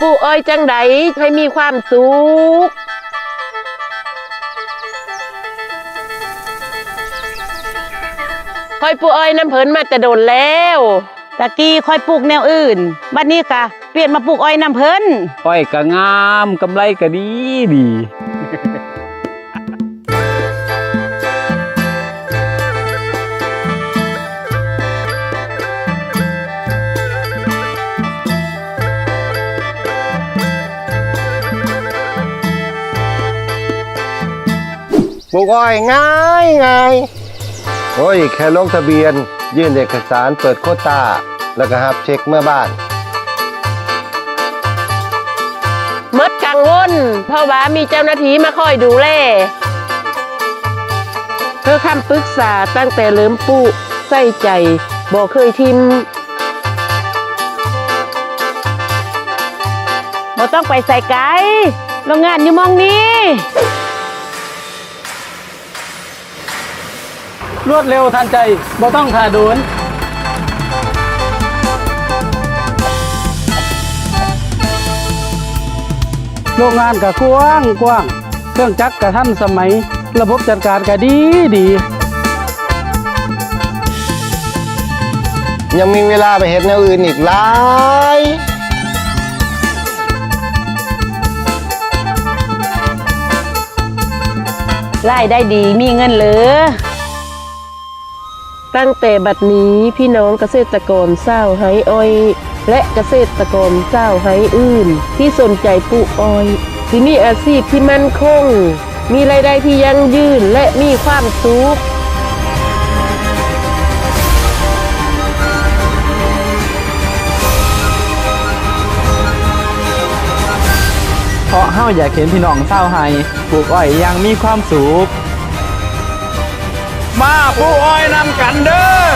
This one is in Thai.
ปลูเอ้ยจังไดให้มีความสุขคอยปลูเอ้ยน้ำเพินมาแต่โดนแล้วตะกี้คอยปลูกแนวอื่น บัดนี้กะเปลี่ยนมาปลูกอ้อยน้ำเพินอ้อยก็งามกำไรก็ดีดี ปลูกอ้อยง่ายง่ายโอ้ยแค่ลงทะเบียน ยื่นเอกสารเปิดโควตาแล้วก็รับเช็คเมื่อบ้านมดกังวลเพราะว่ามีเจ้าหน้าที่มาคอยดูแลเธอคำปรึกษาตั้งแต่เริ่มปลูกใส่ใจบอกเคยทิมบ่ต้องไปใส่ไกลโรงงานอยู่มองนี้ รวดเร็วทันใจบ่ต้องท่าโดนโรงงานก็กว้างกว้าง เครื่องจักรก็ทันสมัย ระบบจัดการก็ดีดี ยังมีเวลาไปเห็นแนวอื่นอีกหลายรายได้ดีมีเงินเหลือ ตั้งแต่บัดนี้พี่น้องเกษตรกรเศร้าวไฮอ้อย และเกษตรกรเศร้าวไฮอื่น ที่สนใจปลูกอ้อย ที่มีอาชีพที่มั่นคง มีรายได้ที่ยั่งยืนและมีความสุขเพราะเฮาอยากเห็นพี่น้องเศร้าไห้ปลูกอ้อยยังมีความสุข มาผู้อ้อยนำกันเด้อ